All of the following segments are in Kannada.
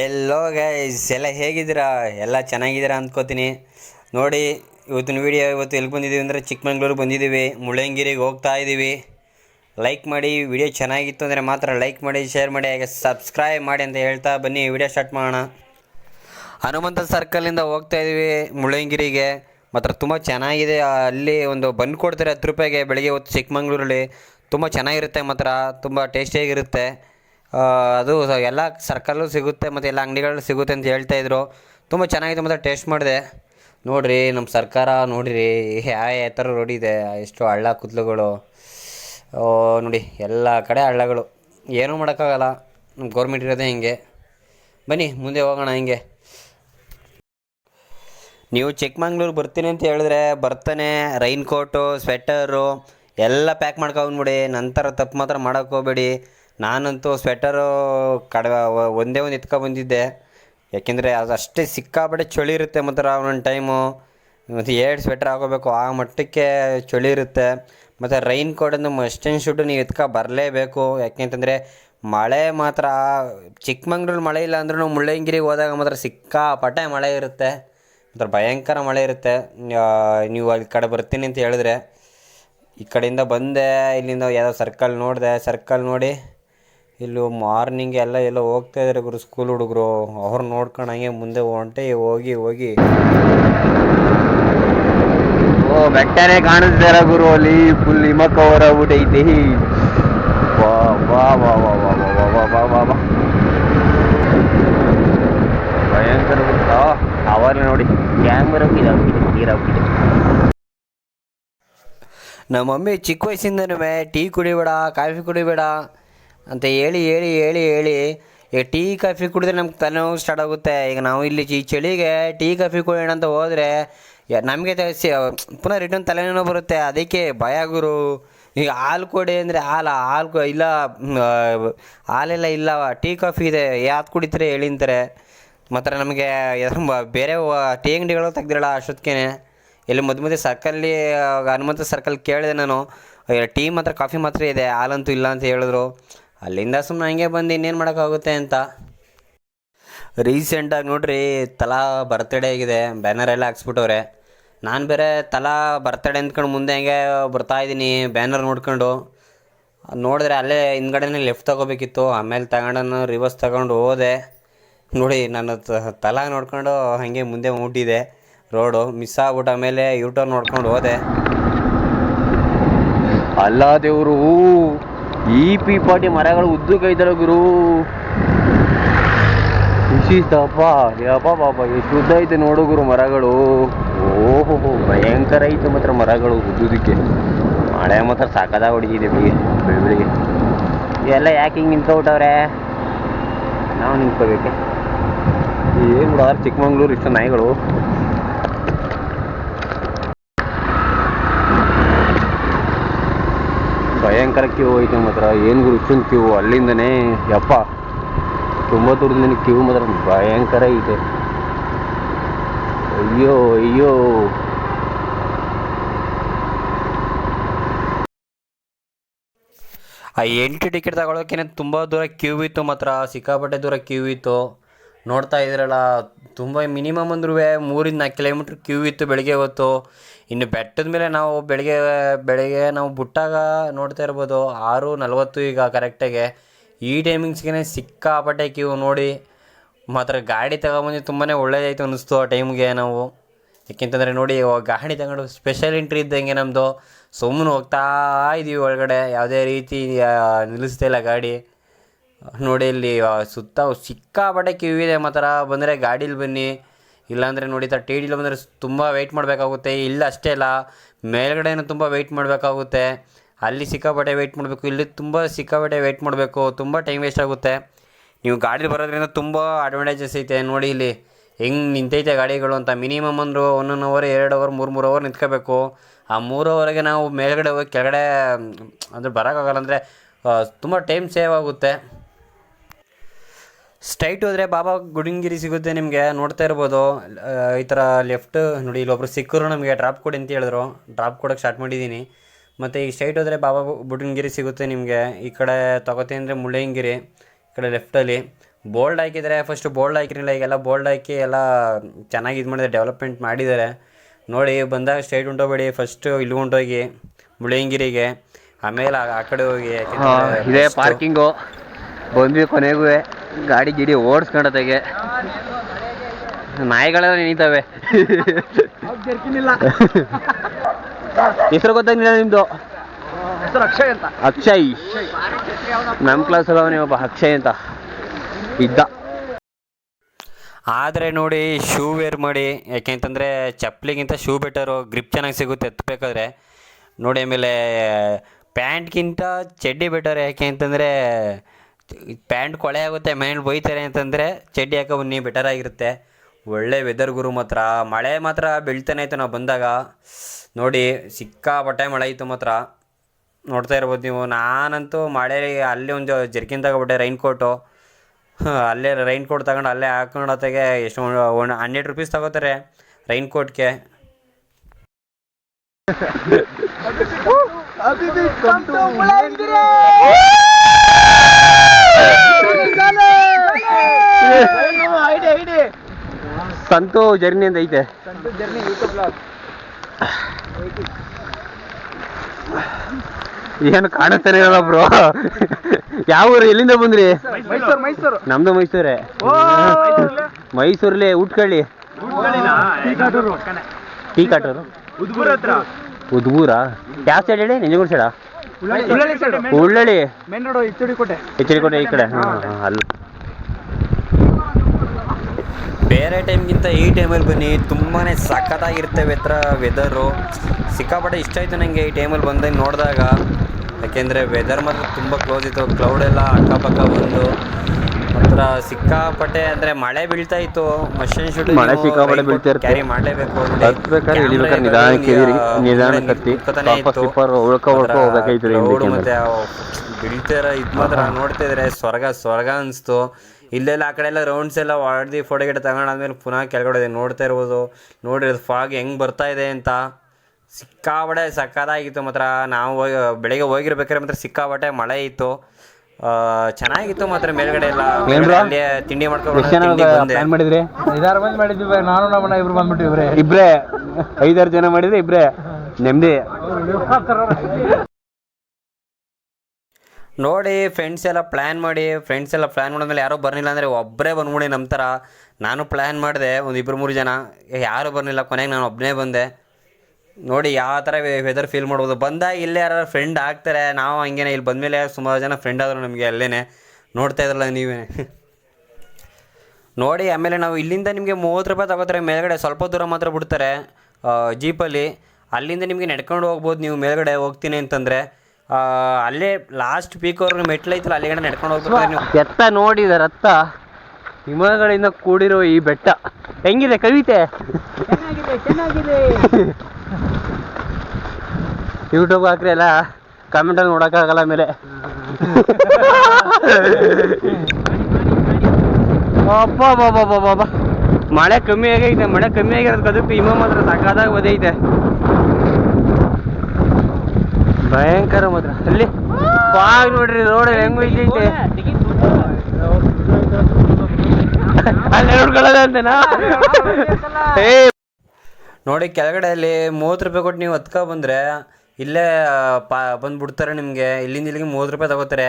ಎಲ್ಲೋ ಗೈಸ್ ಎಲ್ಲ ಹೇಗಿದ್ದೀರಾ? ಎಲ್ಲ ಚೆನ್ನಾಗಿದ್ದೀರಾ ಅಂದ್ಕೋತೀನಿ. ನೋಡಿ, ಇವತ್ತಿನ ವಿಡಿಯೋ ಇವತ್ತು ಎಲ್ಲಿ ಬಂದಿದ್ದೀವಿ ಅಂದರೆ ಚಿಕ್ಕಮಂಗ್ಳೂರಿಗೆ ಬಂದಿದ್ದೀವಿ. ಮುಳ್ಳಯ್ಯನಗಿರಿಗೆ ಹೋಗ್ತಾ ಇದ್ದೀವಿ ಲೈಕ್ ಮಾಡಿ ವಿಡಿಯೋ ಚೆನ್ನಾಗಿತ್ತು ಅಂದರೆ ಮಾತ್ರ ಲೈಕ್ ಮಾಡಿ ಶೇರ್ ಮಾಡಿ, ಹಾಗೆ ಸಬ್ಸ್ಕ್ರೈಬ್ ಮಾಡಿ ಅಂತ ಹೇಳ್ತಾ ಬನ್ನಿ. ವಿಡಿಯೋ ಸ್ಟಾರ್ಟ್ ಮಾಡೋಣ. ಹನುಮಂತ ಸರ್ಕಲಿಂದ ಹೋಗ್ತಾ ಇದ್ದೀವಿ ಮುಳ್ಳಯ್ಯನಗಿರಿಗೆ. ಮಾತ್ರ ತುಂಬ ಚೆನ್ನಾಗಿದೆ. ಅಲ್ಲಿ ಒಂದು ಬಂದು ಕೊಡ್ತಾರೆ ಹತ್ತು ರೂಪಾಯಿಗೆ ಬೆಳಗ್ಗೆ ಹೊತ್ತು ಚಿಕ್ಕಮಂಗ್ಳೂರಲ್ಲಿ. ತುಂಬ ಚೆನ್ನಾಗಿರುತ್ತೆ ಮಾತ್ರ. ತುಂಬ ಟೇಸ್ಟಿಯಾಗಿರುತ್ತೆ ಅದು ಎಲ್ಲ ಸರ್ಕಲ್ಲೂ ಸಿಗುತ್ತೆ ಮತ್ತು ಎಲ್ಲ ಅಂಗಡಿಗಳಲ್ಲೂ ಸಿಗುತ್ತೆ ಅಂತ ಹೇಳ್ತಾ ಇದ್ರು. ತುಂಬ ಚೆನ್ನಾಗಿದೆ ಮತ್ತು ಟೇಸ್ಟ್ ಮಾಡಿದೆ. ನೋಡಿರಿ ನಮ್ಮ ಸರ್ಕಾರ ನೋಡಿರಿ ಯಾವ ಥರ ರೋಡ್ ಇದೆ, ಎಷ್ಟು ಹಳ್ಳ ಕುತ್ಲುಗಳು ನೋಡಿ ಎಲ್ಲ ಕಡೆ ಹಳ್ಳಗಳು. ಏನೂ ಮಾಡೋಕ್ಕಾಗಲ್ಲ ನಮ್ಮ ಗೌರ್ಮೆಂಟ್ ಇರೋದೇ ಹಿಂಗೆ. ಬನ್ನಿ, ಮುಂದೆ ಹೋಗೋಣ ಹಿಂಗೆ. ನೀವು ಚಿಕ್ಕಮಂಗ್ಳೂರು ಬರ್ತೀನಿ ಅಂತ ಹೇಳಿದ್ರೆ ಬರ್ತಾನೆ, ರೈನ್ ಕೋಟು ಸ್ವೆಟರು ಎಲ್ಲ ಪ್ಯಾಕ್ ಮಾಡ್ಕೊಂಡ್ಬಿಡಿ ನಂತರ ತಪ್ಪು ಮಾತ್ರ ಮಾಡೋಕ್ಕೆ ಹೋಗ್ಬೇಡಿ. ನಾನಂತೂ ಸ್ವೆಟರು ಕಡ ಒಂದೇ ಒಂದು ಎತ್ಕೊಂಡು ಬಂದಿದ್ದೆ. ಯಾಕೆಂದರೆ ಅದು ಅಷ್ಟೇ ಸಿಕ್ಕಾಪಟ್ಟೆ ಚಳಿ ಇರುತ್ತೆ ಮಾತ್ರ ಒಂದೊಂದು ಟೈಮು ಮತ್ತು ಎರಡು ಸ್ವೆಟರ್ ಹಾಕೋಬೇಕು, ಆ ಮಟ್ಟಕ್ಕೆ ಚಳಿ ಇರುತ್ತೆ. ಮತ್ತು ರೈನ್ ಕೋಟನ್ನು ಮಸ್ಟ್ ಮಸ್ಟನ್ ಶೂಟು ನೀವು ಎತ್ಕೊ ಬರಲೇಬೇಕು. ಯಾಕೆಂತಂದರೆ ಮಳೆ ಮಾತ್ರ, ಚಿಕ್ಕಮಂಗ್ಳೂರು ಮಳೆ ಇಲ್ಲ ಅಂದ್ರೂ ಮುಳ್ಳಯ್ಯನಗಿರಿಗೆ ಹೋದಾಗ ಮಾತ್ರ ಸಿಕ್ಕಾಪಟ್ಟೆ ಮಳೆ ಇರುತ್ತೆ. ಒಂಥರ ಭಯಂಕರ ಮಳೆ ಇರುತ್ತೆ. ನೀವು ಅಲ್ಲಿ ಕಡೆ ಬರ್ತೀನಿ ಅಂತ ಹೇಳಿದ್ರೆ, ಈ ಕಡೆಯಿಂದ ಬಂದೆ, ಇಲ್ಲಿಂದ ಯಾವುದೋ ಸರ್ಕಲ್ ನೋಡಿದೆ ಸರ್ಕಲ್ ನೋಡಿ. ಇಲ್ಲಿ ಮಾರ್ನಿಂಗ್ ಎಲ್ಲ ಎಲ್ಲ ಹೋಗ್ತಾ ಇದ್ದಾರೆ ಗುರು ಸ್ಕೂಲ್ ಹುಡುಗರು ಅವ್ರು ನೋಡ್ಕೊಂಡು ಹಂಗೆ ಮುಂದೆ ಹೊಂಟೆ ಹೋಗಿ ಹೋಗಿ ಓ ಬೆಟ್ಟನೇ ಕಾಣಿಸ್ತಾರ ಗುರು ಅಲ್ಲಿ ಫುಲ್ ಹಿಮ ಕವರ್ ಆಗ್ಬಿಟ್ಟೈತಿ ವಾ ವಾ ವಾ ವಾ ವಾ ವಾ ವಾ ವಾ ವಾ ವಾ ಭಯಂಕರ ಅವಾಗ ಅವಾಗಲೇ ನೋಡಿ ಕ್ಯಾಮ್ರಾ ಇದಾಗ್ಬಿಟ್ಟಿದೆ ನೀರಾಗ್ಬಿಟ್ಟಿದೆ ನಮ್ಮ ಮಮ್ಮಿ ಚಿಕ್ಕ ವಯಸ್ಸಿಂದನೂ ಟೀ ಕುಡಿಬೇಡ ಕಾಫಿ ಕುಡಿಬೇಡ ಅಂತ ಹೇಳಿ ಹೇಳಿ ಹೇಳಿ ಹೇಳಿ ಈಗ ಟೀ, ಕಾಫಿ ಕುಡಿದ್ರೆ ನಮ್ಗೆ ತಲೆನೋವು ಸ್ಟಾರ್ಟ್ ಆಗುತ್ತೆ. ಈಗ ನಾವು ಇಲ್ಲಿ ಈ ಚಳಿಗೆ ಟೀ, ಕಾಫಿ ಕುಡಿಯೋಣ ಅಂತ ಹೋದರೆ ನಮಗೆ ಪುನಃ ರಿಟರ್ನ್ ತಲೆನೋವು ಬರುತ್ತೆ. ಅದಕ್ಕೆ ಭಯ ಗುರು. ಈಗ ಹಾಲು ಕೊಡಿ ಅಂದರೆ ಹಾಲು ಹಾಲು ಇಲ್ಲ ಹಾಲೆಲ್ಲ ಇಲ್ಲ ಟೀ, ಕಾಫಿ ಇದೆ, ಯಾವ್ದು ಕುಡಿತಾರೆ ಹೇಳಿಂತಾರೆ ಮಾತ್ರ ನಮಗೆ ಬೇರೆ ಟೀ ಅಂಗಡಿಗಳು ತೆಗ್ದಿರಲ್ಲ ಅಷ್ಟೊತ್ತಿಗೆ ಇಲ್ಲಿ ಮಧ್ಯ ಮಧ್ಯೆ ಸರ್ಕಲ್ಲಿ ಹನುಮಂತ ಸರ್ಕಲ್ ಕೇಳಿದೆ ನಾನು. ಟೀ ಮಾತ್ರ, ಕಾಫಿ ಮಾತ್ರ ಇದೆ, ಹಾಲಂತೂ ಇಲ್ಲ ಅಂತ ಹೇಳಿದ್ರು. ಅಲ್ಲಿಂದ ಸುಮ್ಮನೆ ಹಂಗೆ ಬಂದು ಇನ್ನೇನು ಮಾಡೋಕ್ಕಾಗುತ್ತೆ ಅಂತ. ರೀಸೆಂಟಾಗಿ ನೋಡ್ರಿ, ತಲಾ ಬರ್ತಡೇ ಆಗಿದೆ ಬ್ಯಾನರ್ ಎಲ್ಲ ಹಾಕ್ಸ್ಬಿಟ್ಟವ್ರೆ. ನಾನು ಬೇರೆ ತಲಾ ಬರ್ತಡೇ ಅಂದ್ಕೊಂಡು ಮುಂದೆ ಹಂಗೆ ಬರ್ತಾ ಇದ್ದೀನಿ ಬ್ಯಾನರ್ ನೋಡ್ಕೊಂಡು. ನೋಡಿದ್ರೆ ಅಲ್ಲೇ ಹಿಂದ್ಗಡೆನೇ ಲೆಫ್ಟ್ ತೊಗೋಬೇಕಿತ್ತು, ಆಮೇಲೆ ತಗೊಂಡು ರಿವರ್ಸ್ ತಗೊಂಡು ಹೋದೆ. ನೋಡಿ, ನಾನು ತ- ತಲಾ ನೋಡ್ಕೊಂಡು ಹಾಗೆ ಮುಂದೆ ಮುಟ್ಟಿದೆ ರೋಡು ಮಿಸ್ ಆಗ್ಬಿಟ್ಟು ಆಮೇಲೆ ಯೂಟರ್ನ್ ನೋಡ್ಕೊಂಡು ಹೋದೆ. ಅಲ್ಲ ದೇವರು ಈ ಪಿ ಪಾಟಿ ಮರಗಳು ಉದ್ದಕ್ಕೈತಲ್ಲ ಗುರು. ಖುಷಿ ತಪ್ಪ ಯಪ್ಪ ಪಾಪ ಎಷ್ಟು ಉದ್ದ ಐತೆ ನೋಡು ಗುರು ಮರಗಳು. ಓಹೋ, ಭಯಂಕರ ಐತೆ ಮಾತ್ರ ಮರಗಳು ಉದ್ದುದಕ್ಕೆ ಮಳೆ ಮಾತ್ರ ಸಾಕದ ಹೊಡಿತಿದೆ ಬೆಳಿಗ್ಗೆ ಬೆಳಿ ಬೆಳಿಗ್ಗೆ ಇವೆಲ್ಲ ಯಾಕೆ ಹಿಂಗೆ ನಿಂತ್ಕೊಬಿಟ್ಟವ್ರೆ? ನಾವು ನಿಂತ್ಕೋಬೇಕೆ ಏನು ಬಿಡ ಚಿಕ್ಕಮಂಗ್ಳೂರು ಇಷ್ಟು ನಾಯಿಗಳು. ಭಯಂಕರ ಕ್ಯೂ ಐತೆ ಮಾತ್ರ ಏನು ಗುರು ಕ್ಯೂ ಅಲ್ಲಿಂದನೇ. ಯಪ್ಪ. ತುಂಬ ದೂರದಿಂದ ಕ್ಯೂ ಮಾತ್ರ ಭಯಂಕರ ಐತೆ. ಅಯ್ಯೋ ಅಯ್ಯೋ. ಆ ಎಂಟು ಟಿಕೆಟ್ ತಗೊಳ್ಳೋಕೆ ತುಂಬ ದೂರ ಕ್ಯೂ ಇತ್ತು ಮಾತ್ರ. ಸಿಕ್ಕಾಪಟ್ಟೆ ದೂರ ಕ್ಯೂ ಇತ್ತು ನೋಡ್ತಾ ಇದ್ರಲ್ಲ, ತುಂಬ ಮಿನಿಮಮ್ ಅಂದ್ರೂ ಮೂರಿಂದ ನಾಲ್ಕು ಕಿಲೋಮೀಟ್ರ್ ಕ್ಯೂ ಇತ್ತು ಬೆಳಗ್ಗೆ ಹೊತ್ತು. ಇನ್ನು ಬೆಟ್ಟದ ಮೇಲೆ ನಾವು ಬೆಳಗ್ಗೆ ಬೆಳಗ್ಗೆ ನಾವು ಬಿಟ್ಟಾಗ ನೋಡ್ತಾ ಇರ್ಬೋದು, ಆರು ನಲ್ವತ್ತು ಈಗ ಕರೆಕ್ಟಾಗೆ ಈ ಟೈಮಿಂಗ್ಸ್ಗೆ ಸಿಕ್ಕಾಪಟ್ಟೆ ಕ್ಯೂ ನೋಡಿ. ಮಾತ್ರ ಗಾಡಿ ತಗೊಂಬಂದು ತುಂಬಾ ಒಳ್ಳೇದಾಯ್ತು ಅನ್ನಿಸ್ತು ಆ ಟೈಮ್ಗೆ ನಾವು. ಯಾಕೆಂತಂದರೆ ನೋಡಿ ಗಾಡಿ ತಗೊಂಡು ಸ್ಪೆಷಲ್ ಎಂಟ್ರಿ ಇದ್ದಂಗೆ ನಮ್ಮದು ಸುಮ್ಮನೆ ಹೋಗ್ತಾ ಇದ್ದೀವಿ ಒಳಗಡೆ, ಯಾವುದೇ ರೀತಿ ನಿಲ್ಲಿಸ್ತಾ ಇಲ್ಲ ಗಾಡಿ. ನೋಡಿ ಇಲ್ಲಿ ಸುತ್ತ ಸಿಕ್ಕಾಪಟ್ಟೆ ಕ್ಯೂ ಇದೆ ಮಾತ್ರ. ಬಂದರೆ ಗಾಡೀಲಿ ಬನ್ನಿ. ಇಲ್ಲಾಂದರೆ ನೋಡಿ ತ ಟಿ ಡಿಲಿ ಬಂದರೆ ತುಂಬ ವೆಯ್ಟ್ ಮಾಡಬೇಕಾಗುತ್ತೆ. ಇಲ್ಲ ಅಷ್ಟೇ ಅಲ್ಲ, ಮೇಲ್ಗಡೆನೂ ತುಂಬ ವೆಯ್ಟ್ ಮಾಡಬೇಕಾಗುತ್ತೆ. ಅಲ್ಲಿ ಸಿಕ್ಕಾಪಟ್ಟೆ ವೆಯ್ಟ್ ಮಾಡಬೇಕು, ಇಲ್ಲಿ ತುಂಬ ಸಿಕ್ಕಾಪಟ್ಟೆ ವೆಯ್ಟ್ ಮಾಡಬೇಕು. ತುಂಬ ಟೈಮ್ ವೇಸ್ಟ್ ಆಗುತ್ತೆ. ನೀವು ಗಾಡೀಲಿ ಬರೋದ್ರಿಂದ ತುಂಬ ಅಡ್ವಾಂಟೇಜಸ್ ಐತೆ. ನೋಡಿ ಇಲ್ಲಿ, ಹೆಂಗೆ ನಿಂತೈತೆ ಗಾಡಿಗಳು ಅಂತ. ಮಿನಿಮಮ್ ಅಂದರು ಒನ್ ಅವರ್ ಎರಡು ಅವರ್ ಮೂರು ಮೂರು ಅವರ್ ನಿಂತ್ಕೋಬೇಕು. ಆ ಮೂರು ಅವರಿಗೆ ನಾವು ಮೇಲ್ಗಡೆ ಹೋಗಿ ಕೆಳಗಡೆ ಅಂದರೆ ಬರೋಕ್ಕಾಗಲ್ಲ ಅಂದರೆ ತುಂಬ ಟೈಮ್ ಸೇವ್ ಆಗುತ್ತೆ. ಸ್ಟ್ರೈಟ್ ಹೋದರೆ ಬಾಬಾ ಗುಡಿಂಗಿರಿ ಸಿಗುತ್ತೆ ನಿಮಗೆ ನೋಡ್ತಾ ಇರ್ಬೋದು. ಈ ಥರ ಲೆಫ್ಟ್ ನೋಡಿ ಇಲ್ಲೊಬ್ರು ಸಿಕ್ಕರು ನಮಗೆ ಡ್ರಾಪ್ ಕೊಡಿ ಅಂತ ಹೇಳಿದ್ರು. ಡ್ರಾಪ್ ಕೊಡೋಕ್ಕೆ ಸ್ಟಾರ್ಟ್ ಮಾಡಿದ್ದೀನಿ ಮತ್ತು ಈ ಸ್ಟ್ರೈಟ್ ಹೋದರೆ ಬಾಬಾ ಬುಡನ್ಗಿರಿ ಸಿಗುತ್ತೆ ನಿಮಗೆ. ಈ ಕಡೆ ತಗೋತೀನಿ ಅಂದರೆ ಮುಳ್ಳಯ್ಯನಗಿರಿ ಈ ಕಡೆ ಲೆಫ್ಟಲ್ಲಿ ಬೋಲ್ಡ್ ಹಾಕಿದರೆ ಫಸ್ಟು ಬೋಲ್ಡ್ ಹಾಕಿರಲಿಲ್ಲ ಈಗೆಲ್ಲ ಬೋಲ್ಡ್ ಹಾಕಿ ಎಲ್ಲ ಚೆನ್ನಾಗಿ ಇದು ಮಾಡಿದ್ದಾರೆ ಡೆವಲಪ್ಮೆಂಟ್ ಮಾಡಿದ್ದಾರೆ. ನೋಡಿ ಬಂದಾಗ ಸ್ಟ್ರೈಟ್ ಹೊಂಟೋಗ್ಬೇಡಿ ಫಸ್ಟು ಇಲ್ಲಿ ಹೊಂಟೋಗಿ ಮುಳ್ಳಯ್ಯಂಗಿರಿಗೆ ಆಮೇಲೆ ಆ- ಕಡೆ ಹೋಗಿ ಇದೆ ಪಾರ್ಕಿಂಗು ಬಂದ್ವಿ ಕೊನೆಗೂ. ಗಾಡಿ ಗಿಡಿ ಓಡಿಸ್ಕೊಂಡತೆಗೆ. ನಾಯಿಗಳೆಲ್ಲ ನೆನೀತವೆ ಹೆಸರು ಗೊತ್ತಾಗಿಲ್ಲ ನಿಮ್ದು? ಅಕ್ಷಯ್. ಅಂತ ಅಕ್ಷಯ್ ನಮ್ಮ ಕ್ಲಾಸ್ ಅವನೇ ಒಬ್ಬ ಅಕ್ಷಯ್ ಅಂತ. ಇದ್ದ. ಆದರೆ ನೋಡಿ ಶೂ ವೇರ್ ಮಾಡಿ, ಯಾಕೆಂತಂದರೆ ಚಪ್ಪಲಿಗಿಂತ ಶೂ ಬೆಟರು ಗ್ರಿಪ್ ಚೆನ್ನಾಗಿ ಸಿಗುತ್ತೆ ಎತ್ತಬೇಕಾದ್ರೆ ನೋಡಿ, ಆಮೇಲೆ ಪ್ಯಾಂಟ್ಗಿಂತ ಚಡ್ಡಿ ಬೆಟರ್ ಯಾಕೆ ಅಂತಂದರೆ ಪ್ಯಾಂಟ್ ಕೊಳೆ ಆಗುತ್ತೆ ಮನೇಲಿ ಬೈತಾರೆ ಅಂತಂದರೆ ಚಡ್ಡಿ ಹಾಕೋ ಬನ್ನಿ ಬೆಟರ್ ಆಗಿರುತ್ತೆ. ಒಳ್ಳೆ ವೆದರ್ ಗುರು ಮಾತ್ರ. ಮಳೆ ಮಾತ್ರ ಬೀಳ್ತಾನೆ ಇತ್ತು ನಾವು ಬಂದಾಗ. ನೋಡಿ ಸಿಕ್ಕಾಪಟ್ಟೆ ಮಳೆ ಇತ್ತು ಮಾತ್ರ. ನೋಡ್ತಾ ಇರ್ಬೋದು ನೀವು. ನಾನಂತೂ ಮಳೆ ಅಲ್ಲಿ ಒಂದು ಜರ್ಕಿನ್ ತಗೊಬಿಟ್ಟೆ ರೈನ್ ಕೋಟು ಅಲ್ಲೇ ರೈನ್ ಕೋಟ್ ತಗೊಂಡು ಅಲ್ಲೇ ಹಾಕೊಂಡು ಅತ್ತಾಗೆ ಎಷ್ಟು ಒನ್ ಹಂಡ್ರೆಡ್ ರುಪೀಸ್ ತಗೋತಾರೆ ರೈನ್ ಕೋಟ್ಗೆ ಸಂತು ಜರ್ನಿ ಅಂತ ಐತೆ. ಏನು ಕಾಣಿಸ್ತಾನೆ ಇರಲ್ಲ ಬ್ರೋ ಯಾವ ಊರು ಎಲ್ಲಿಂದ ಬಂದ್ರಿ? ಮೈಸೂರು ಮೈಸೂರು. ನಮ್ದು ಮೈಸೂರೇ. ಮೈಸೂರ್ಲಿ ಉಟ್ಕಳ್ಳಿ. ಟೀ ಕಾಟೂರು ಉದ್ಗೂರ ಹತ್ರ. ಯಾವ ಸೈಡ್ ಹೇಳಿ? ನಿಜಗೂರ್ ಸೈಡಾ Ullalli side Ullalli. Main road ಇಚ್ಚುಡಿ ಕೋಟೆ. ಕೋಟೆ ಈ ಕಡೆ. ಹಾಂ ಹಾಂ ಅಲ್ಲಿ. ಬೇರೆ ಟೈಮ್ಗಿಂತ ಈ ಟೈಮಲ್ಲಿ ಬನ್ನಿ ತುಂಬಾ ಸಖತ್ತಾಗಿರುತ್ತೆ ವೆತ್ರ ವೆದರು ಸಿಕ್ಕಾಪಟ್ಟೆ ಇಷ್ಟ ಆಯಿತು ನನಗೆ ಈ ಟೈಮಲ್ಲಿ ಬಂದಾಗ ನೋಡಿದಾಗ. ಯಾಕೆಂದರೆ ವೆದರ್ ಮಾತ್ರ ತುಂಬ ಕ್ಲೋಸ್ ಇತ್ತು ಕ್ಲೌಡ್ ಎಲ್ಲ ಅಕ್ಕಪಕ್ಕ ಬಂದು. ಹತ್ರ ಸಿಕ್ಕಾಪಟ್ಟೆ ಅಂದರೆ ಮಳೆ ಬೀಳ್ತಾ ಇತ್ತು. ಮಷಿನ್ ಶೂಟ್ ಮಳೆ ಸಿಕ್ಕಾಪಟ್ಟೆ ಬೀಳ್ತಾ. ಕ್ಯಾರಿ ಮಾಡಲೇಬೇಕು ಹತ್ಬೇಕಾದ್ರೆ ಇಳಿಬೇಕಾದ್ರೆ ನಿಧಾನಕ್ಕೆ ಇರಿ ನಿಧಾನಕ್ಕೆ ಹತ್ತಿ. ಸ್ಲಿಪ್ಪರ್ ಉಳ್ಕೊ ಉಳ್ಕೊ ಹೋಗ್ಬೇಕಾಯ್ತು ಇದು ಮಾತ್ರ ನೋಡ್ತಾ ಇದ್ರೆ ಸ್ವರ್ಗ ಸ್ವರ್ಗ ಅನಿಸ್ತು. ಇಲ್ಲೆಲ್ಲ ಆ ಕಡೆ ಎಲ್ಲ ರೌಂಡ್ಸ್ ಎಲ್ಲ ಹೊಡೆದು ಫೋಟೋ ಗಿಡ ತಗೊಂಡಾದ್ಮೇಲೆ ಪುನಃ ಕೆಳಗಡೆ ಇದೆ ನೋಡ್ತಾ ಇರ್ಬೋದು. ನೋಡಿರೋದು ಫಾಗ್ ಹೆಂಗ್ ಬರ್ತಾ ಇದೆ ಅಂತ. ಸಿಕ್ಕಾಬಡೆ ಸಕ್ಕದಾಗಿತ್ತು ಮಾತ್ರ. ನಾವು ಹೋಗಿ ಬೆಳಿಗ್ಗೆ ಹೋಗಿರ್ಬೇಕಾದ್ರೆ ಮಾತ್ರ ಸಿಕ್ಕಾಬಟ್ಟೆ ಮಳೆ ಇತ್ತು. ಆ, ಚೆನ್ನಾಗಿತ್ತು ಮಾತ್ರ ಮೇಲ್ಗಡೆ ಎಲ್ಲ. ಅಲ್ಲಿ? ತಿಂಡಿ ಮಾಡ್ಕೊಂಡು ಎಷ್ಟು ಜನ ಬಂದೆ. ಪ್ಲಾನ್ ಮಾಡಿದ್ರಿ? ಐದಾರು ಮಂದಿ ಮಾಡಿದ್ವಿ ನಾನು ನಮ್ಮನ್ನ ಇಬ್ರು ಬಂದ್ಬಿಟ್ಟಿವ್ರೆ ಇಬ್ರೇ. ಐದಾರು ಜನ ಮಾಡಿದ್ರೆ ಇಬ್ರೇ? ನೆಮ್ಮದಿ ನೋಡಿ ಫ್ರೆಂಡ್ಸ್ ಎಲ್ಲ ಪ್ಲ್ಯಾನ್ ಮಾಡಿ ಫ್ರೆಂಡ್ಸ್ ಎಲ್ಲ ಪ್ಲ್ಯಾನ್ ಮಾಡಿದ್ಮೇಲೆ ಯಾರೋ ಬರಲಿಲ್ಲ ಅಂದರೆ ಒಬ್ಬರೇ ಬಂದ್ಬಿಡಿ ನಮ್ಮ ಥರ. ನಾನು ಪ್ಲ್ಯಾನ್ ಮಾಡಿದೆ ಒಂದು ಇಬ್ಬರು ಮೂರು ಜನ. ಯಾರೂ ಬರಲಿಲ್ಲ, ಕೊನೆಗೆ ನಾನು ಒಬ್ಬನೇ ಬಂದೆ. ನೋಡಿ ಯಾವ ಥರ ವೆದರ್ ಫೀಲ್ ಮಾಡ್ಬೋದು. ಬಂದಾಗ ಇಲ್ಲೇ ಯಾರು ಫ್ರೆಂಡ್ ಆಗ್ತಾರೆ, ನಾವು ಹಂಗೇನೆ, ಇಲ್ಲಿ ಬಂದಮೇಲೆ ಸುಮಾರು ಜನ ಫ್ರೆಂಡ್ ಆದರು ನಮಗೆ ಅಲ್ಲೇ ನೋಡ್ತಾ ಇದ್ರಲ್ಲ ನೀವೇ ನೋಡಿ, ಆಮೇಲೆ ನಾವು ಇಲ್ಲಿಂದ ನಿಮಗೆ ಮೂವತ್ತು ರೂಪಾಯಿ ತಗೋತಾರೆ, ಮೇಲ್ಗಡೆ ಸ್ವಲ್ಪ ದೂರ ಮಾತ್ರ ಬಿಡ್ತಾರೆ ಜೀಪಲ್ಲಿ ಅಲ್ಲಿಂದ ನಿಮಗೆ ನಡ್ಕೊಂಡು ಹೋಗ್ಬೋದು ನೀವು ಮೇಲ್ಗಡೆ, ಹೋಗ್ತೀನಿ ಅಂತಂದರೆ. ಅಲ್ಲೇ ಲಾಸ್ಟ್ ಪೀಕ್ವರೆಗೂ ಮೆಟ್ಲು ಐತಲ್ಲ ಅಲ್ಲಿಗಡೆ ನಡ್ಕೊಂಡು ಹೋಗ್ಬೇಕು ನೀವು. ಎತ್ತ ನೋಡಿದ ರತ್ತ ಹಿಮಗಳಿಂದ ಕೂಡಿರೋ ಈ ಬೆಟ್ಟ. ಹೆಂಗಿದೆ ಕವಿತೆ? ಯೂಟ್ಯೂಬ್ ಹಾಕ್ರಿ ಎಲ್ಲ. ಕಾಮೆಂಟ್ ಅಲ್ಲಿ ನೋಡಕ್ಕಾಗಲ್ಲ ಮೇಲೆ ಬಾಬಾ ಬಾಬಾ ಬಾಬಾ ಮಳೆ ಕಮ್ಮಿ ಆಗೈತೆ ಮಳೆ ಕಮ್ಮಿ ಆಗಿರೋದಕ್ಕೆ ಅದಕ್ಕೆ ಹಿಮ ಮಾತ್ರ ಸಾಕಾದಾಗ ಒದೈತೆ ಭಯಂಕರ ಮಾತ್ರ ಅಲ್ಲಿ ಪಾಗ್ ನೋಡ್ರಿ, ರೋಡ್ ಹೆಂಗ್ ಐತೆ ಅಲ್ಲಿ ನೋಡಿ ಕೆಳಗಡೆ ಅಲ್ಲಿ ಮೂವತ್ತು ರೂಪಾಯಿ ಕೊಟ್ಟು ನೀವು ಹತ್ಕೊ ಬಂದ್ರೆ, ಇಲ್ಲೇ ಪಾ ಬಂದುಬಿಡ್ತಾರೆ ನಿಮಗೆ. ಇಲ್ಲಿಂದ ಇಲ್ಲಿಗೆ ಮೂವತ್ತು ರೂಪಾಯಿ ತಗೋತಾರೆ.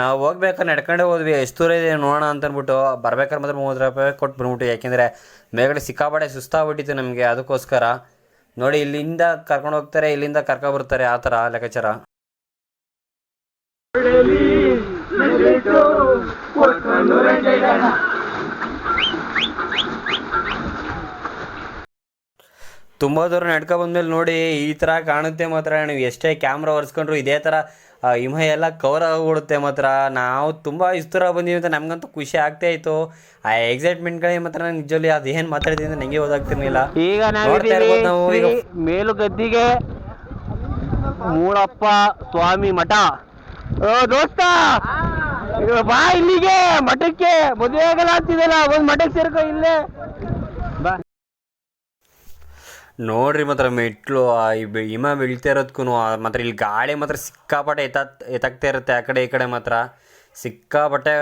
ನಾವು ಹೋಗ್ಬೇಕಾದ್ರೆ ನಡ್ಕೊಂಡೇ ಹೋದ್ವಿ. ಎಷ್ಟು ದೂರ ಇದೆ ನೋಡೋಣ ಅಂತ ಅಂದ್ಬಿಟ್ಟು ಬರ್ಬೇಕಾದ್ರೆ ಮಾತ್ರ ಮೂವತ್ತು ರೂಪಾಯಿ ಕೊಟ್ಟು ಬಂದ್ಬಿಟ್ಟು. ಯಾಕೆಂದರೆ ಮೇಗಡೆ ಸಿಕ್ಕಾಪಡೆ ಸುಸ್ತಾಗ್ಬಿಟ್ಟಿತ್ತು ನಮಗೆ ಅದಕ್ಕೋಸ್ಕರ. ನೋಡಿ ಇಲ್ಲಿಂದ ಕರ್ಕೊಂಡು ಹೋಗ್ತಾರೆ ಇಲ್ಲಿಂದ ಕರ್ಕೊ ಬರ್ತಾರೆ ಆ ತರ ಲೆಕ್ಕಾಚಾರ. ತುಂಬ ದೂರ ನಡ್ಕೊ ಬಂದ್ಮೇಲೆ ನೋಡಿ ಈ ತರ ಕಾಣುತ್ತೆ ಮಾತ್ರ. ನೀವು ಎಷ್ಟೇ ಕ್ಯಾಮ್ರಾ ಒರೆಸ್ಕೊಂಡ್ರು ಇದೇ ಆ, ಹಿಮ ಎಲ್ಲ ಕವರ್ ಆಗಿಬಿಡುತ್ತೆ ಮಾತ್ರ. ನಾವು ತುಂಬ ಇಷ್ಟರ ಬಂದೀವಿ ಅಂತ ನಮ್ಗಂತೂ ಖುಷಿ ಆಗ್ತಾ ಇತ್ತು ಆ ಎಕ್ಸೈಟ್ಮೆಂಟ್ಗಳಿಗೆ ಮಾತ್ರ ನಾನು ನಿಜಲ್ಲಿ ಅದು ಏನು ಮಾತಾಡ್ತೀನಿ ಅಂತ ನನಗೆ ಓದಾಗ್ತಿರ್ಲಿಲ್ಲ ಈಗ ನಾವು ಈಗ ಮೇಲು ಗದ್ದಿಗೆ ಮೂಳಪ್ಪ ಸ್ವಾಮಿ ಮಠ. ಓ ದೋಸ್ತ ಬಾ ಇಲ್ಲಿಗೆ ಮಠಕ್ಕೆ. ಮದುವೆ ಆಗಲ್ಲ ಒಂದ್ ಮಠಕ್ಕೆ ಸೇರ್ಕೊ ಇಲ್ಲೇ. ನೋಡ್ರಿ ಮಾತ್ರ ಮೆಟ್ಲು ಹಿಮ ಬೀಳ್ತಾ ಇರೋದಕ್ಕೂ ಮಾತ್ರ ಇಲ್ಲಿ ಗಾಳಿ ಮಾತ್ರ ಸಿಕ್ಕಾಪಟ್ಟೆ ಎತ್ತ ಎತ್ತಾಗ್ತಾ ಇರುತ್ತೆ ಆ ಕಡೆ ಈ ಕಡೆ ಮಾತ್ರ. ಸಿಕ್ಕಾಪಟ್ಟೆ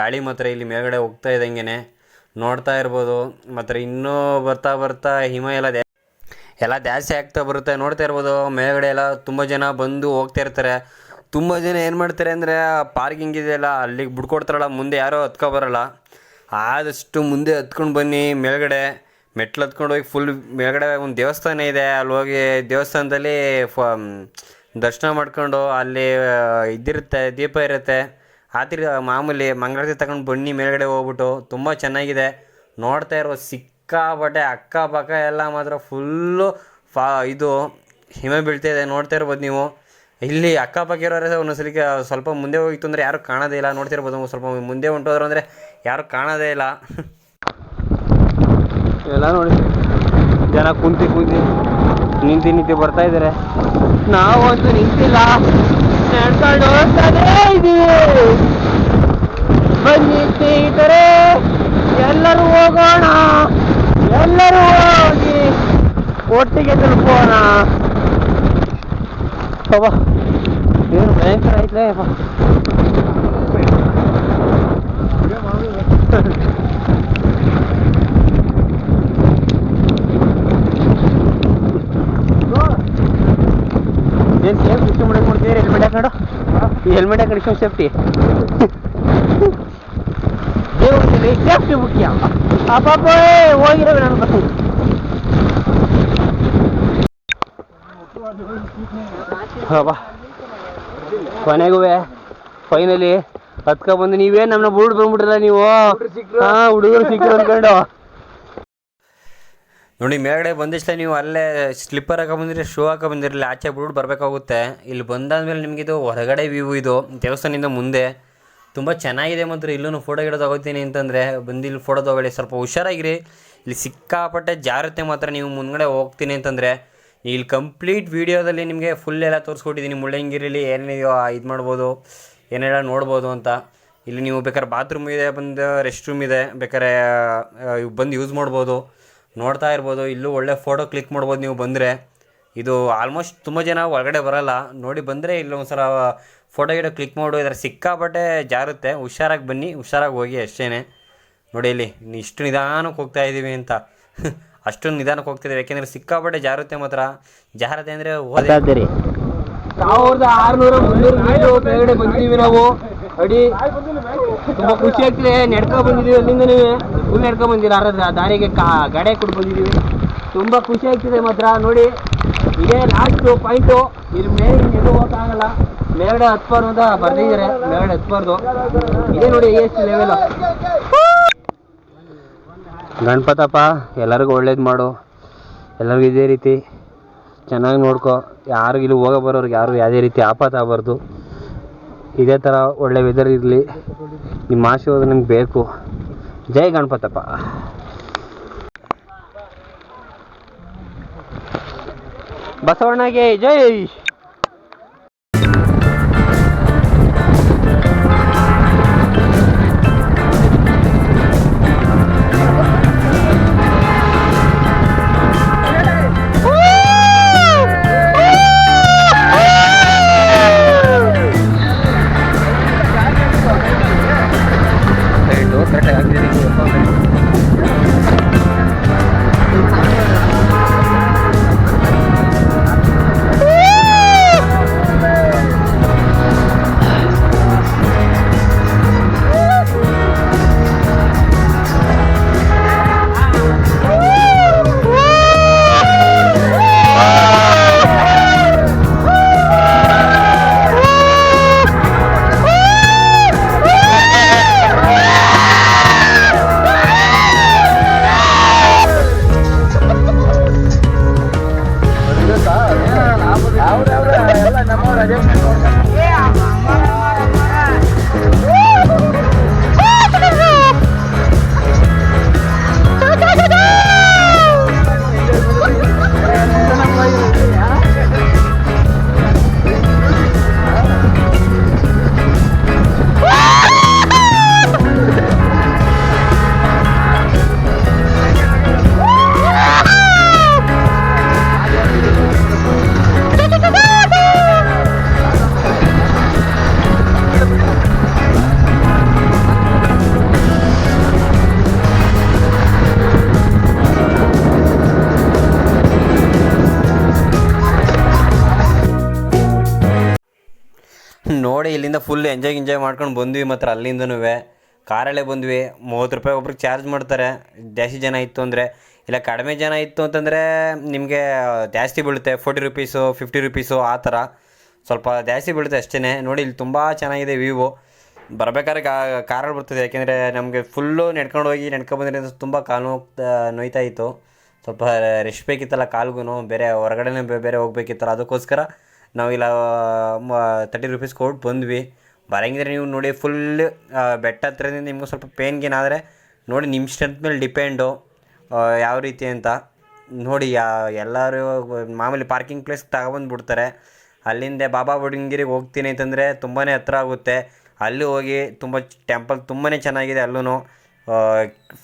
ಗಾಳಿ ಮಾತ್ರ ಇಲ್ಲಿ ಮೇಲ್ಗಡೆ ಹೋಗ್ತಾ ಇದ್ದಂಗೆ ನೋಡ್ತಾ ಇರ್ಬೋದು. ಮಾತ್ರ ಇನ್ನೂ ಬರ್ತಾ ಬರ್ತಾ ಹಿಮ ಎಲ್ಲ ಎಲ್ಲ ಜಾಸ್ತಿ ಆಗ್ತಾ ಬರುತ್ತೆ. ನೋಡ್ತಾ ಇರ್ಬೋದು. ಮೇಲ್ಗಡೆ ಎಲ್ಲ ತುಂಬ ಜನ ಬಂದು ಹೋಗ್ತಾ ಇರ್ತಾರೆ. ತುಂಬ ಜನ ಏನು ಮಾಡ್ತಾರೆ ಅಂದರೆ ಪಾರ್ಕಿಂಗ್ ಇದೆಯಲ್ಲ ಅಲ್ಲಿಗೆ ಬಿಡ್ಕೊಡ್ತಾರಲ್ಲ, ಮುಂದೆ ಯಾರೋ ಹತ್ಕೊ ಬರಲ್ಲ. ಆದಷ್ಟು ಮುಂದೆ ಹತ್ಕೊಂಡು ಬನ್ನಿ ಮೇಲ್ಗಡೆ. ಮೆಟ್ಲು ಹತ್ಕೊಂಡು ಹೋಗಿ ಫುಲ್ ಮೇಲ್ಗಡೆ ಒಂದು ದೇವಸ್ಥಾನ ಇದೆ. ಅಲ್ಲಿ ಹೋಗಿ ದೇವಸ್ಥಾನದಲ್ಲಿ ಫ ದರ್ಶನ ಮಾಡ್ಕೊಂಡು ಅಲ್ಲಿ ಇದ್ದಿರುತ್ತೆ ದೀಪ ಇರುತ್ತೆ. ಆ ತಿರ್ಗ ಮಾಮೂಲಿ ಮಂಗಳಾರತಿ ತಗೊಂಡು ಬನ್ನಿ ಮೇಲ್ಗಡೆ ಹೋಗ್ಬಿಟ್ಟು ತುಂಬ ಚೆನ್ನಾಗಿದೆ. ನೋಡ್ತಾ ಇರೋ ಸಿಕ್ಕಾಪಟ್ಟೆ ಅಕ್ಕಪಕ್ಕ ಎಲ್ಲ ಮಾತ್ರ ಫುಲ್ಲು ಫಾ, ಇದು ಹಿಮ ಬೀಳ್ತಾ ಇದೆ. ನೋಡ್ತಾ ಇರ್ಬೋದು ನೀವು. ಇಲ್ಲಿ ಅಕ್ಕಪಕ್ಕ ಇರೋರೆ ಒಂದೊಂದ್ಸಲಿ ಸ್ವಲ್ಪ ಮುಂದೆ ಹೋಗಿತ್ತು ಅಂದರೆ ಯಾರು ಕಾಣೋದೇ ಇಲ್ಲ. ನೋಡ್ತಿರ್ಬೋದು ಸ್ವಲ್ಪ ಮುಂದೆ ಹೊಂಟೋದ್ರು ಅಂದರೆ ಯಾರು ಕಾಣೋದೇ ಇಲ್ಲ. ಎಲ್ಲ ನೋಡಿ. ಜನ ಕುಂತಿ ಕುಂತಿ ನಿಂತಿ ನಿಂತಿ ಬರ್ತಾ ಇದ್ದಾರೆ ಅಂತ ನಿಂತಿಲ್ಲ. ನಡ್ಕೊಂಡು ಹೋಗ್ತಾನೇ ಇದೀವಿ. ಬನ್ನಿ ಸ್ನೇಹಿತರೆ, ಎಲ್ಲರೂ ಹೋಗೋಣ. ಎಲ್ಲರೂ ಹೋಗಿ. ಒಟ್ಟಿಗೆ ತಲುಪೋಣ ಅಬ್ಬ, ಏನು ಭಯಂಕರ ಐತ್ಲೇ. ಏನು ಸೇಫ್ ಇಷ್ಟು ಮಾಡಕ್ಕೆ ಕೊಡ್ತೀರಿ? ಹೆಲ್ಮೆಟ್ ಹಾಕೊಂಡು ಹೆಲ್ಮೆಟ್ ಹಾಕೊಂಡು ಸೇಫ್ಟಿ ದೇವರಲ್ಲಿ ಸೇಫ್ಟಿ ಮುಖ್ಯ. ಅಪ್ಪ ಹೋಗಿರೋ ನಾನು ಬರ್ತೀನಿ ಕೊನೆಗೂ ಫೈನಲಿ ಹತ್ಕೊ ಬಂದು ನೀವೇ ನಮ್ಮನ್ನ ಬುಡ್ ಬಂದ್ಬಿಟ್ರಲ್ಲ ನೀವು? ಹಾ ಹುಡುಗರು ಸಿಕ್ಕರು ಅನ್ಕೊಂಡು ನೋಡಿ, ಮೇಲ್ಗಡೆ ಬಂದಿಷ್ಟೇ ನೀವು ಅಲ್ಲೇ ಸ್ಲಿಪ್ಪರ್ ಹಾಕೊ ಬಂದಿರಿ ಶೂ ಹಾಕೊ ಬಂದಿರಲಿ ಆಚೆ ಬಿಡ್ಬಿಟ್ಟು ಬರಬೇಕಾಗುತ್ತೆ. ಇಲ್ಲಿ ಬಂದಾದ್ಮೇಲೆ ನಿಮಗಿದು ಹೊರಗಡೆ ವ್ಯೂ ಇದು, ದೇವಸ್ಥಾನದಿಂದ ಮುಂದೆ. ತುಂಬ ಚೆನ್ನಾಗಿದೆ ಮಾತ್ರ, ಇಲ್ಲೂ ಫೋಟೋ ಗಿಡ ತಗೋತೀನಿ ಅಂತಂದರೆ. ಬಂದು ಇಲ್ಲಿ ಫೋಟೋ ತೊಗೊಳ್ಳಿ, ಸ್ವಲ್ಪ ಹುಷಾರಾಗಿರಿ. ಇಲ್ಲಿ ಸಿಕ್ಕಾಪಟ್ಟೆ ಜಾರತೆ ಮಾತ್ರ ನೀವು ಮುಂದ್ಗಡೆ ಹೋಗ್ತೀನಿ ಅಂತಂದರೆ. ಇಲ್ಲಿ ಕಂಪ್ಲೀಟ್ ವೀಡಿಯೋದಲ್ಲಿ ನಿಮಗೆ ಫುಲ್ ಎಲ್ಲ ತೋರಿಸ್ಕೊಟ್ಟಿದ್ದೀನಿ. ಮುಳ್ಳಂಗಿರಿಲಿ ಏನಿದೆಯೋ ಇದು ಮಾಡ್ಬೋದು, ಏನೆಲ್ಲ ನೋಡ್ಬೋದು ಅಂತ. ಇಲ್ಲಿ ನೀವು ಬೇಕಾದ್ರೆ ಬಾತ್ರೂಮ್ ಇದೆ, ಬಂದು ರೆಸ್ಟ್ ರೂಮ್ ಇದೆ, ಬೇಕಾದ್ರೆ ಬಂದು ಯೂಸ್ ಮಾಡ್ಬೋದು. ನೋಡ್ತಾ ಇರ್ಬೋದು ಇಲ್ಲೂ ಒಳ್ಳೆ ಫೋಟೋ ಕ್ಲಿಕ್ ಮಾಡ್ಬೋದು ನೀವು ಬಂದರೆ. ಇದು ಆಲ್ಮೋಸ್ಟ್ ತುಂಬ ಜನ ಒಳಗಡೆ ಬರಲ್ಲ. ನೋಡಿ ಬಂದರೆ ಇಲ್ಲಿ ಒಂದ್ಸಲ ಫೋಟೋ ಗಿಡೋ ಕ್ಲಿಕ್ ಮಾಡು ಇದರ ಸಿಕ್ಕಾಪಟ್ಟೆ ಜಾರುತ್ತೆ. ಹುಷಾರಾಗಿ ಬನ್ನಿ ಹುಷಾರಾಗಿ ಹೋಗಿ ಅಷ್ಟೇ ನೋಡಿ ಇಲ್ಲಿ ನಿ- ಇಷ್ಟು ನಿಧಾನಕ್ಕೆ ಹೋಗ್ತಾ ಇದ್ದೀವಿ ಅಂತ. ಅಷ್ಟೊಂದು ನಿಧಾನಕ್ಕೆ ಹೋಗ್ತಿದ್ದೀವಿ. ಯಾಕೆಂದರೆ ಸಿಕ್ಕಾಪಟ್ಟೆ ಜಾರುತ್ತೆ ಮಾತ್ರ. ಜಾರತೆ ಅಂದರೆ ಓದಿ ಸಾವಿರದ ಆರುನೂರ ಮುನ್ನೂರು ಮೀಟರ್ ಕೆಳಗಡೆ ಬಂದಿದ್ದೀವಿ ನಾವು. ಅಡಿ. ತುಂಬಾ ಖುಷಿ ಆಗ್ತಿದೆ ನಡ್ಕೊ ಬಂದಿದ್ದೀವಿ ಅಲ್ಲಿಂದನೇ. ಫುಲ್ ನಡ್ಕೊ ಅರ್ಧ ದಾರಿಗೆ ಕಾ, ಗಡೆ ಕೊಟ್ಟು ಬಂದಿದ್ದೀವಿ. ತುಂಬಾ ಖುಷಿ ಆಗ್ತಿದೆ ಮಾತ್ರ. ನೋಡಿ, ಇದೇ ಲಾಸ್ಟು ಪಾಯಿಂಟು ಇಲ್ಲಿ ಮೇಲೆ ಇನ್ನೆಲ್ಲೂ ಹೋಗಕ್ಕಾಗಲ್ಲ ಮೇಲ್ಗಡೆ ಹತ್ಬಾರ್ದು ಅಂತ ಬರ್ದಿದ್ದಾರೆ. ಮೇಲ್ಗಡೆ ಹತ್ಬಾರ್ದು ಇದೇ ನೋಡಿ ಎಷ್ಟು ಲೆವೆಲ್ ಗಣಪತಪ್ಪ, ಎಲ್ಲರಿಗೂ ಒಳ್ಳೇದು ಮಾಡು. ಎಲ್ಲರಿಗೂ ಇದೇ ರೀತಿ. ಚೆನ್ನಾಗಿ ನೋಡ್ಕೊ. ಯಾರಿಗೂ ಇಲ್ಲಿ ಹೋಗೋ ಬರೋರಿಗೆ ಯಾರು ಯಾವುದೇ ರೀತಿ ಆಪತ್ತು ಆಗಬಾರ್ದು. ಇದೇ ಥರ ಒಳ್ಳೆ ವೆದರ್ ಇರಲಿ. ನಿಮ್ಮ ಆಶೀರ್ವಾದ ನಮ್ಗೆ ಬೇಕು. ಜೈ ಗಣಪತಪ್ಪ. ಬಸವಣ್ಣಗೆ ಜೈ. ನೋಡಿ ಇಲ್ಲಿಂದ ಫುಲ್ ಎಂಜಾಯ್ ಎಂಜಾಯ್ ಮಾಡ್ಕೊಂಡು ಬಂದ್ವಿ ಮಾತ್ರ ಅಲ್ಲಿಂದನೂ ಕಾರಲ್ಲೇ ಬಂದ್ವಿ. ಮೂವತ್ತು ರೂಪಾಯಿ ಒಬ್ರಿಗೆ ಚಾರ್ಜ್ ಮಾಡ್ತಾರೆ. ಜಾಸ್ತಿ ಜನ ಇತ್ತು ಅಂದರೆ, ಇಲ್ಲ ಕಡಿಮೆ ಜನ ಇತ್ತು ಅಂತಂದರೆ ನಿಮಗೆ ಜಾಸ್ತಿ ಬೀಳುತ್ತೆ. ಫೋರ್ಟಿ ರುಪೀಸು ಫಿಫ್ಟಿ ರುಪೀಸು ಆ ಥರ ಸ್ವಲ್ಪ ಜಾಸ್ತಿ ಬೀಳುತ್ತೆ ಅಷ್ಟೇ ನೋಡಿ ಇಲ್ಲಿ ತುಂಬ ಚೆನ್ನಾಗಿದೆ ವ್ಯೂವು ಬರಬೇಕಾದ್ರೆ ಕಾರಲ್ಲಿ ಬರ್ತದೆ. ಯಾಕೆಂದರೆ ನಮಗೆ ಫುಲ್ಲು ನಡ್ಕೊಂಡು ಹೋಗಿ ನಡ್ಕೊಂಡು ಬಂದ್ರಿಂದ ತುಂಬ ಕಾಲು ನೋಯ್ತಾ ಇತ್ತು. ಸ್ವಲ್ಪ ರೆಸ್ಟ್ ಬೇಕಿತ್ತಲ್ಲ ಕಾಲ್ಗೂ ಬೇರೆ ಹೊರಗಡೆನೇ ಬೇರೆ ಹೋಗ್ಬೇಕಿತ್ತಲ್ಲ. ಅದಕ್ಕೋಸ್ಕರ ನಾವು ಇಲ್ಲ ತರ್ಟಿ ರುಪೀಸ್ ಕೊಟ್ಟು ಬಂದ್ವಿ. ಬರಂಗಿದ್ರೆ ನೀವು ನೋಡಿ ಫುಲ್ ಬೆಟ್ಟ ಹತ್ರದಿಂದ ನಿಮ್ಗೆ ಸ್ವಲ್ಪ ಪೇನ್ ಗೇನ್ ಆದರೆ ನೋಡಿ ನಿಮ್ಮ ಸ್ಟ್ರೆಂತ್ ಮೇಲೆ ಡಿಪೆಂಡು ಯಾವ ರೀತಿ ಅಂತ ನೋಡಿ ಎಲ್ಲರೂ ಮಾಮೂಲಿ ಪಾರ್ಕಿಂಗ್ ಪ್ಲೇಸ್ ತಗೊಬಂದ್ಬಿಡ್ತಾರೆ. ಅಲ್ಲಿಂದ ಬಾಬಾ ಬುಡಂಗಿರಿಗೆ ಹೋಗ್ತೀನಿ ಅಂತಂದರೆ ತುಂಬಾ ಹತ್ರ ಆಗುತ್ತೆ. ಅಲ್ಲಿ ಹೋಗಿ ತುಂಬ ಟೆಂಪಲ್ ತುಂಬಾ ಚೆನ್ನಾಗಿದೆ ಅಲ್ಲೂ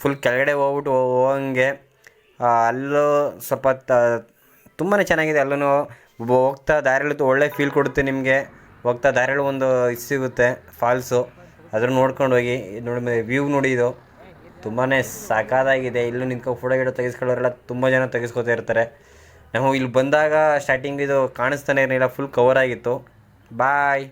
ಫುಲ್ ಕೆಳಗಡೆ ಹೋಗ್ಬಿಟ್ಟು ಹೋಗಂಗೆ ಅಲ್ಲೂ ಸ್ವಲ್ಪ ತ ತುಂಬಾ ಚೆನ್ನಾಗಿದೆ ಅಲ್ಲೂ ಹೋಗ್ತಾ ದಾರಿಯಲ್ಲಿ ಒಳ್ಳೆ ಫೀಲ್ ಕೊಡುತ್ತೆ ನಿಮಗೆ. ಹೋಗ್ತಾ ದಾರಿಯಲ್ಲಿ ಒಂದು ಇದು ಸಿಗುತ್ತೆ ಫಾಲ್ಸು ಅದನ್ನು ನೋಡ್ಕೊಂಡು ಹೋಗಿ ನೋಡಿ ವ್ಯೂ ನೋಡಿ ಇದು. ತುಂಬಾ ಸಾಕಾದಾಗಿದೆ. ಇಲ್ಲೂ ನಿಂತ್ಕೊಂಡು ಫೋಟೋ ಗಿಡ ತೆಗೆಸ್ಕೊಳ್ಳೋರೆಲ್ಲ ತುಂಬ ಜನ ತೆಗೆಸ್ಕೊತಾ ಇರ್ತಾರೆ. ನಾವು ಇಲ್ಲಿ ಬಂದಾಗ ಸ್ಟಾರ್ಟಿಂಗ್ ಇದು ಕಾಣಿಸ್ತಾನೆ ಇರಲಿಲ್ಲ ಫುಲ್ ಕವರ್ ಆಗಿತ್ತು. ಬಾಯ್